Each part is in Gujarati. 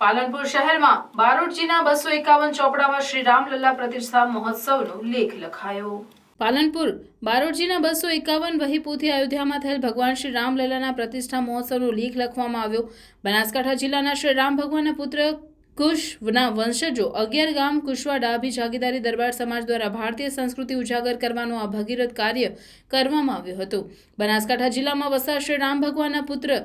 પાલનપુર શહેરમાં બારોટજીના બસો એકાવન ચોપડામાં શ્રી રામલલ્લા પ્રતિષ્ઠા મહોત્સવનો લેખ લખાયો. પાલનપુર, બારોટજીના બસો એકાવન વહીપોથી અયોધ્યામાં થયેલ ભગવાન શ્રી રામલલ્લાના પ્રતિષ્ઠા મહોત્સવનો લેખ લખવામાં આવ્યો. બનાસકાંઠા જિલ્લાના શ્રી રામ ભગવાનના પુત્ર કુશના વંશજો અગિયાર ગામ કુશવા ડાભી જાગીદારી દરબાર સમાજ દ્વારા ભારતીય સંસ્કૃતિ ઉજાગર કરવાનું આ ભગીરથ કાર્ય કરવામાં આવ્યું હતું. બનાસકાંઠા જિલ્લામાં વસતા શ્રી રામ ભગવાનના પુત્ર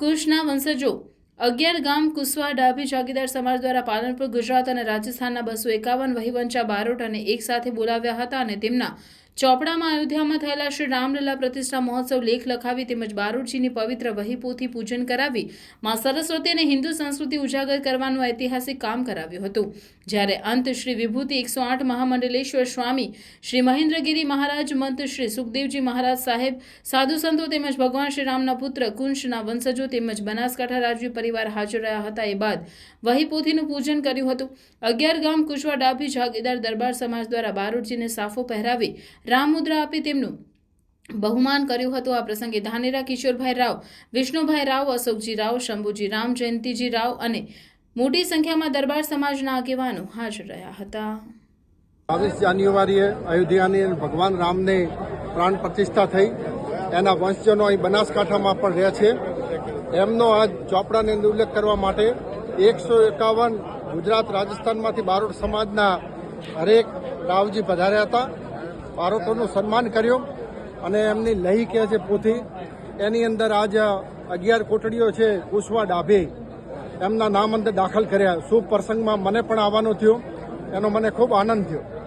કુશના વંશજો અગિયાર ગામ કુસવા ડાભી જાગીદાર સમાજ દ્વારા પાલનપુર, ગુજરાત અને રાજસ્થાનના બસો એકાવન વહીવંચા બારોટ અને એક સાથે બોલાવ્યા હતા અને તેમના ચોપડામાં અયોધ્યામાં થયેલા શ્રી રામલલ્લા પ્રતિષ્ઠા મહોત્સવ લેખ લખાવી તેમજ બારૂડજીની પવિત્ર વહીપોથી પૂજન કરાવી માં સરસ્વતી અને હિન્દુ સંસ્કૃતિ ઉજાગર કરવાનું ઐતિહાસિક કામ કરાવ્યું હતું. જ્યારે અંત શ્રી વિભૂતિ એકસો આઠ મહામંડલેશ્વર સ્વામી શ્રી મહેન્દ્રગીરી મહારાજ, મંત શ્રી સુખદેવજી મહારાજ સાહેબ, સાધુ સંતો તેમજ ભગવાન શ્રી રામના પુત્ર કુંશના વંશજો તેમજ બનાસકાંઠા રાજવી પરિવાર હાજર રહ્યા હતા એ બાદ વહીપોથીનું પૂજન કર્યું હતું. અગિયાર ગામ કુશવા ડાભી જાગીદાર દરબાર સમાજ દ્વારા બારોટજીને સાફો પહેરાવી રામ મુદ્રા આપી તેમનું બહુમાન કર્યું હતું આ પ્રસંગે. ધાનેરા કિશોરભાઈ રાવ, વિષ્ણુભાઈ રાવ, અશોકજી રાવ, શંભુજી રામ, જયંતિજી રાવ અને મોટી સંખ્યામાં દરબાર સમાજના આગેવાનો હાજર રહ્યા હતા. બાવીસ જાન્યુઆરીએ અયોધ્યાની ભગવાન રામને પ્રાણ પ્રતિષ્ઠા થઈ. એના વંશજનો અહીં બનાસકાંઠામાં પણ રહે છે. એમનો આજ ચોપડાને ઉલ્લેખ કરવા માટે એકસો એકાવન ગુજરાત રાજસ્થાનમાંથી બારોટ સમાજના હરેક રાવજી પધાર્યા હતા. બારોટોનું સન્માન કર્યું અને એમની લહી કહે છે પોથી. એની અંદર આજ અગિયાર કોટડીઓ છે, કુશવા ડાભે. એમના નામ અંદર દાખલ કર્યા. શુભ પ્રસંગમાં મને પણ આવવાનું થયું. એનો મને ખૂબ આનંદ થયો.